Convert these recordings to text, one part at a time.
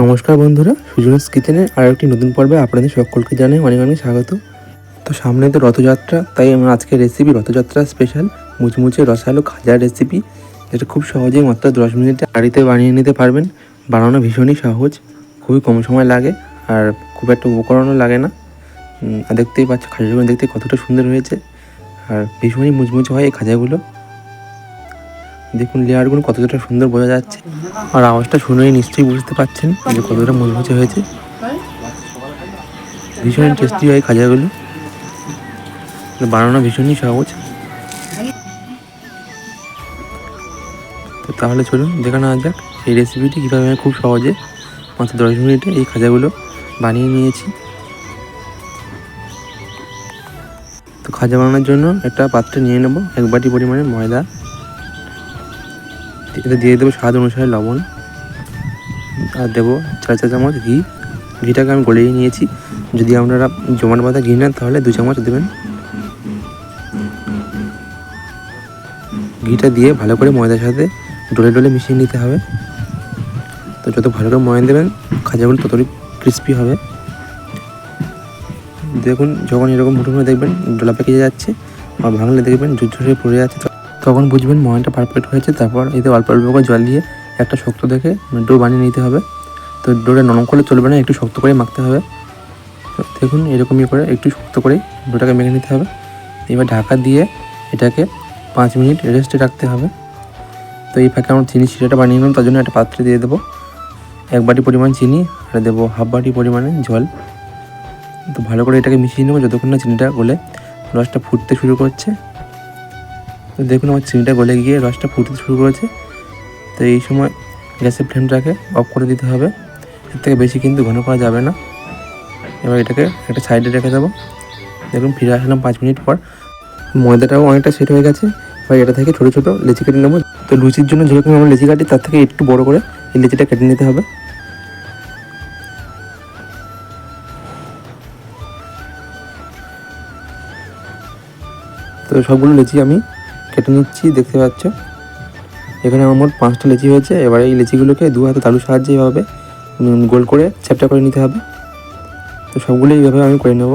নমস্কার বন্ধুরা, সুজনস কিচেনের আর একটি নতুন পর্বে আপনাদের সকলকে জানাই অনেক অনেক স্বাগত। তো সামনে তো রথযাত্রা, তাই আমার আজকের রেসিপি রথযাত্রা স্পেশাল মুচমুচে রসালো খাজার রেসিপি যেটা খুব সহজেই মাত্র দশ মিনিটে বাড়িতে বানিয়ে নিতে পারবেন। বানানো ভীষণই সহজ, খুবই কম সময় লাগে, আর খুব একটা উপকরণও লাগে না। আর দেখতেই পাচ্ছ, খাজাগুলো দেখতে কতটা সুন্দর হয়েছে, আর ভীষণই মুচমুচে হয় এই খাজাগুলো। দেখুন লেয়ারগুলো কতটা সুন্দর বোঝা যাচ্ছে। আর আওয়াজটা শুনেই নিশ্চয়ই বুঝতে পারছেন যে কতটা মুচমুচে হয়েছে। ভীষণ টেস্টি হয় খাজাগুলো। বানানো ভীষণই সহজ। তো তাহলে চলুন দেখে নেওয়া যাক এই রেসিপিটি কীভাবে আমি খুব সহজে মাত্র দশ মিনিটে এই খাজাগুলো বানিয়ে নিয়েছি। তো খাজা বানানোর জন্য একটা পাত্রে নিয়ে নেব এক বাটি পরিমাণে ময়দা। এতে দিয়ে দেবো স্বাদ অনুসারে লবণ। আর দেবো চার চা চামচ ঘি। ঘিটাকে আমি গলিয়ে নিয়েছি। যদি আপনারা জমাট বাঁধা ঘি নেন, তাহলে দু চামচ দেবেন। ঘিটা দিয়ে ভালো করে ময়দার সাথে ডলে ডলে মিশিয়ে নিতে হবে। তো যত ভালো করে ময়ন দেবেন, খাজাগুলো ততই ক্রিস্পি হবে। দেখুন, যখন এরকম মুঠো মুঠো দেখবেন, ডলা পেকে যাচ্ছে আর ভাঙলে দেখবেন ঝুরঝুরে পড়ে যাচ্ছে। তখন বুঝবেন ময়নটা পারফেক্ট হয়েছে, তারপর এতে অল্প অল্প করে জল দিয়ে একটা শক্ত দেখে ডো বানিয়ে নিতে হবে। তো ডোটা নরম করলে চলবে না, একটু শক্ত করে মাখতে হবে। তো দেখুন এরকমই করে একটু শক্ত করে ডোটাকে মেখে নিতে হবে। এবার ঢাকা দিয়ে এটাকে পাঁচ মিনিট রেস্টে রাখতে হবে। তো এই ফাঁকে আমরা চিনি শিরাটা বানিয়ে নিলাম, তার জন্য একটা পাত্রে দিয়ে দেবো। এক বাটি পরিমাণ চিনি, আর দেবো হাফ বাটি পরিমাণে জল। তো ভালো করে এটাকে মিশিয়ে নেব, যতক্ষণ না চিনিটা গলে রসটা ফুটতে শুরু করছে। দেখুন আমার চিনিটা গলে গিয়ে রসটা ফুটতে শুরু করেছে। তো এই সময় গ্যাসের ফ্লেমটাকে অফ করে দিতে হবে। এর থেকে বেশি কিন্তু ঘন করা যাবে না। এবার এটাকে একটা সাইডে রেখে দেবো। দেখুন ফিরে আসলাম পাঁচ মিনিট পর। ময়দাটাও অনেকটা সেট হয়ে গেছে। এবার এটা থেকে ছোটো ছোটো লেচি কেটে নেব। তো লুচির জন্য যেরকম আমরা লেচি কাটি, তার থেকে একটু বড় করে এই লেচিটা কেটে নিতে হবে। তো সবগুলো লেচি আমি কেটে নিচ্ছি, দেখতে পাচ্ছ। এখানে আমার মোট পাঁচটা লেচি হয়েছে। এবার এই লেচিগুলোকে দু হাতে তালুর সাহায্যে এইভাবে গোল করে চ্যাপটা করে নিতে হবে। তো সবগুলো এইভাবে আমি করে নেব।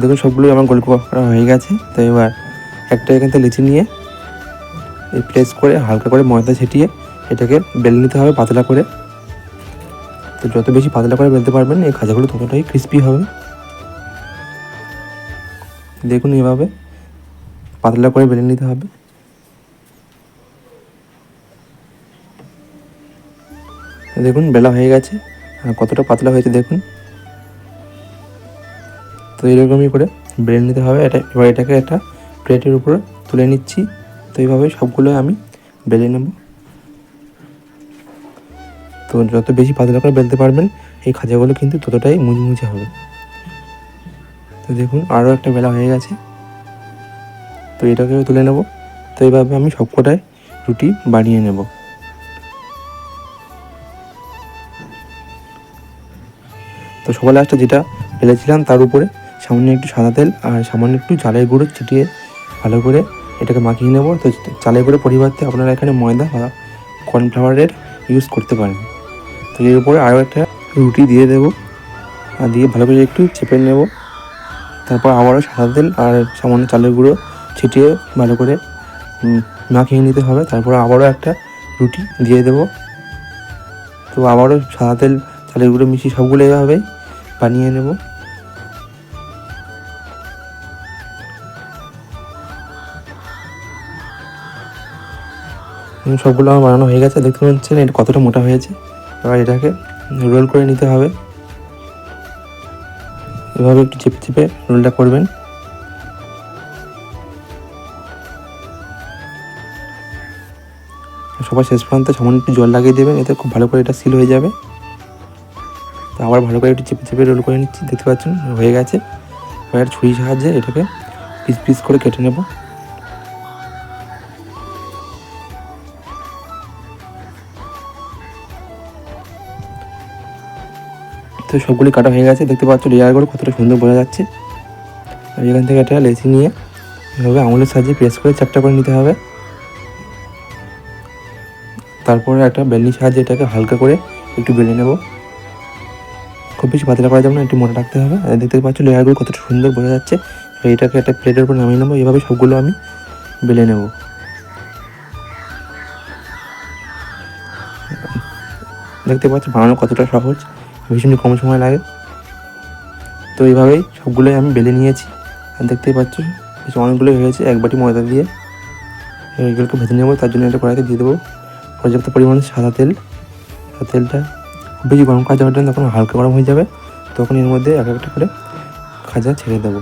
দেখুন, সবগুলোই আমার গোল করা হয়ে গেছে। তো এবার একটা এখান থেকে লিচি নিয়ে প্লেস করে হালকা করে ময়দা ছিটিয়ে এটাকে বেলে নিতে হবে পাতলা করে। তো যত বেশি পাতলা করে বেলতে পারবেন, এই খাজাগুলো ততটাই ক্রিস্পি হবে। দেখুন এভাবে পাতলা করে বেলে নিতে হবে। দেখুন, বেলা হয়ে গেছে। আর কতটা পাতলা হয়েছে দেখুন। তো এরকমই করে বেলে নিতে হবে। এটা এবার এটাকে একটা প্লেটের উপরে তুলে নিচ্ছি। তো এইভাবে সবগুলো আমি বেলে নেব। তো যত বেশি পাতলা করে বেলতে পারবেন, এই খাজাগুলো কিন্তু ততটাই মুচমুচে হবে। তো দেখুন আরও একটা বেলা হয়ে গেছে। তো এটাকেও তুলে নেব। তো এইভাবে আমি সবকটায় রুটি বানিয়ে নেব। তো সবার লাস্টে যেটা ফেলেছিলাম তার উপরে, সামান্য একটু সাদা তেল আর সামান্য একটু চালের গুঁড়ো ছিটিয়ে ভালো করে এটাকে মাখিয়ে নেব। তো চালের গুঁড়ো পরিবর্তে আপনারা এখানে ময়দা বা কর্নফ্লাওয়ারের ইউজ করতে পারেন। তো এর উপরে আরও একটা রুটি দিয়ে দেবো। আর দিয়ে ভালো করে একটু চেপে নেব। তারপর আবারও সাদা তেল আর সামান্য চালের গুঁড়ো ছিটিয়ে ভালো করে মাখিয়ে নিতে হবে। তারপর আবারও একটা রুটি দিয়ে দেবো। তো আবারও সাদা তেল, চালের গুঁড়ো মিশিয়ে সবগুলো এভাবে বানিয়ে নেব। সবগুলো আমার বানানো হয়ে গেছে। দেখতে পাচ্ছেন, এটা কতটা মোটা হয়েছে। এবার এটাকে রোল করে নিতে হবে। এভাবে একটু চেপে চেপে রোলটা করবেন। সবার শেষ পর্যন্ত সামান্য একটু জল লাগিয়ে দেবেন, এতে খুব ভালো করে এটা সিল হয়ে যাবে। তো আবার ভালো করে একটু চেপে চেপে রোল করে নিচ্ছি, দেখতে পাচ্ছেন, হয়ে গেছে। এবার ছুরি সাহায্যে এটাকে পিস পিস করে কেটে নেব। তো সবগুলি কাটা হয়ে গেছে। দেখতে পাচ্ছ লেয়ারগুলো কতটা সুন্দর বোঝা যাচ্ছে। আর এখান থেকে একটা লেচি নিয়ে এভাবে আঙুলের সাহায্যে প্রেস করে চ্যাপটা করে নিতে হবে। তারপরে একটা বেলনির সাহায্যে এটাকে হালকা করে একটু বেলে নেব। খুব বেশি পাতলা করা যাবে না, একটু মোটা রাখতে হবে। আর দেখতে পাচ্ছ লেয়ারগুলো কতটা সুন্দর বোঝা যাচ্ছে। এটাকে একটা প্লেটের উপর নামিয়ে নেব। এভাবে সবগুলো আমি বেলে নেব। দেখতে পাচ্ছ বানানো কতটা সহজ। ভীষণই কম সময় লাগে। তো এইভাবেই সবগুলোই আমি বেলে নিয়েছি। আর দেখতেই পাচ্ছ, বেশ অনেকগুলো হয়েছে এক বাটি ময়দা দিয়ে। এগুলোকে ভেজে নেব, তার জন্য একটা কড়াইতে দিয়ে দেবো। পর্যাপ্ত পরিমাণে সাদা তেল। তেলটা খুব বেশি গরম করা যাবে জন্য তখন হালকা গরম হয়ে যাবে, তখন এর মধ্যে এক একটা করে খাজা ছেড়ে দেবো।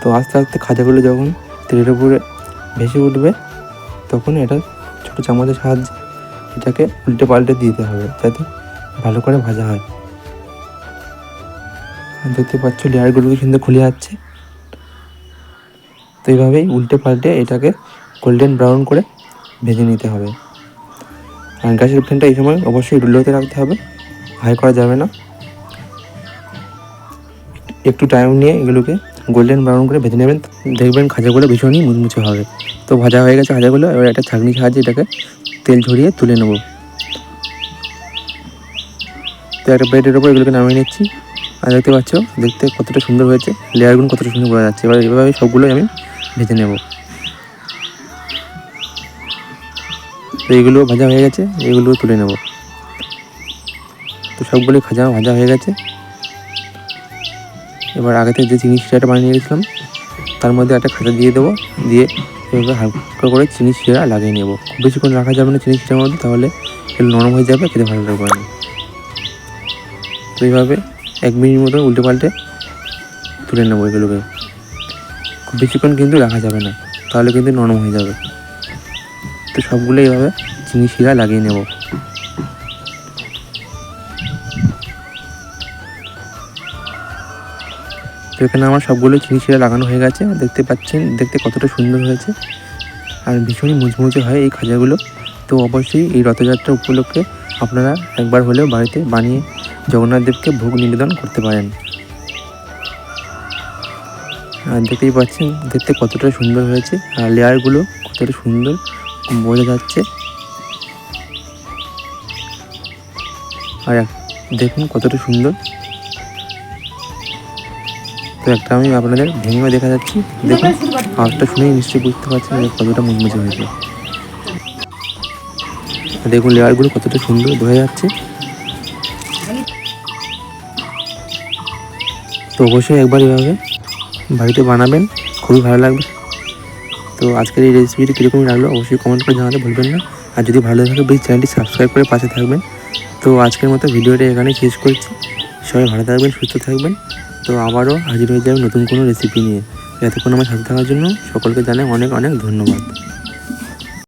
তো আস্তে আস্তে খাজাগুলো যখন তেলের উপরে ভেসে উঠবে, তখন এটা ছোটো চামচের সাহায্যে এটাকে উল্টে পাল্টে দিতে হবে যাতে ভালো করে ভাজা হয়। দেখতে পাচ্ছ লেয়ারগুলো কিন্তু খুলে যাচ্ছে। তো এইভাবেই উল্টে পাল্টে এটাকে গোল্ডেন ব্রাউন করে ভেজে নিতে হবে। আর গ্যাসের ফ্লেমটা এই সময় অবশ্যই লোতে রাখতে হবে হাই করা যাবে না। একটু টাইম নিয়ে এগুলোকে গোল্ডেন ব্রাউন করে ভেজে নেবেন। দেখবেন খাজাগুলো ভীষণই মুচমুচে হবে। তো ভাজা হয়ে গেছে খাজাগুলো, এবার একটা ছাঁকনির সাহায্যে এটাকে তেল ঝরিয়ে তুলে নেব। তো একটা প্লেটের ওপর এগুলোকে নামিয়ে নিচ্ছি। আর দেখতে পাচ্ছ, দেখতে কতটা সুন্দর হয়েছে। লেয়ারগুলো কতটা সুন্দর বোঝা যাচ্ছে। এবার এভাবে সবগুলোই আমি ভেজে নেব। তো এগুলো ভাজা হয়ে গেছে, এগুলো তুলে নেব। তো সবগুলোই ভাজা ভাজা হয়ে গেছে। এবার আগে থেকে যে চিনি শিরাটা বানিয়ে রেখেছিলাম, তার মধ্যে একটা খাতা দিয়ে দেবো। দিয়ে এভাবে হালকা করে চিনি শিরা লাগিয়ে নেব। বেশিক্ষণ রাখা যাবে না চিনি শিরার মধ্যে, তাহলে এগুলো নরম হয়ে যাবে, খেতে ভালো লাগবে না। তো এইভাবে এক মিনিট মতো উল্টে পাল্টে তুলে নেব এগুলোকে। খুব বেশিক্ষণ কিন্তু রাখা যাবে না, তাহলে কিন্তু নরম হয়ে যাবে। তো সবগুলো এইভাবে চিনি শিরা লাগিয়ে নেব। তো এখানে আমার সবগুলো শিরা লাগানো হয়ে গেছে, দেখতে পাচ্ছেন, দেখতে কতটা সুন্দর হয়েছে। আর ভীষণই মুচমুচে হয় এই খাজাগুলো। তো অবশ্যই এই রথযাত্রা উপলক্ষে আপনারা একবার হলেও বাড়িতে বানিয়ে জগন্নাথ দেবকে ভোগ নিবেদন করতে পারেন। আর দেখতেই পাচ্ছেন, দেখতে কতটা সুন্দর হয়েছে, আর লেয়ারগুলো কতটা সুন্দর বোঝা যাচ্ছে। আর দেখুন কতটা সুন্দর। তো একটা আমি আপনাদের ভেঙেও দেখা যাচ্ছি। দেখুন, আওয়াজটা শুনেই নিশ্চয়ই বুঝতে পারছেন কতটা মুচমুচে হয়েছে। দেখুন, লেয়ারগুলো কতটা সুন্দর বোঝা যাচ্ছে। তো অবশ্যই একবার এভাবে বাড়িতে বানাবেন, খুবই ভালো লাগবে। তো আজকের এই রেসিপিটি কীরকম লাগল অবশ্যই কমেন্ট করে জানাতে ভুলবেন না। আর যদি ভালো লাগে প্লিজ চ্যানেলটি সাবস্ক্রাইব করে পাশে থাকবেন। তো আজকের মতো ভিডিওটা এখানে শেষ করছি। সবাই ভালো থাকবেন, সুস্থ থাকবেন। তো আবারও হাজির হয়ে যাবে নতুন কোনো রেসিপি নিয়ে। এতক্ষণ আমার সাথে থাকার জন্য সকলকে জানাই অনেক অনেক ধন্যবাদ।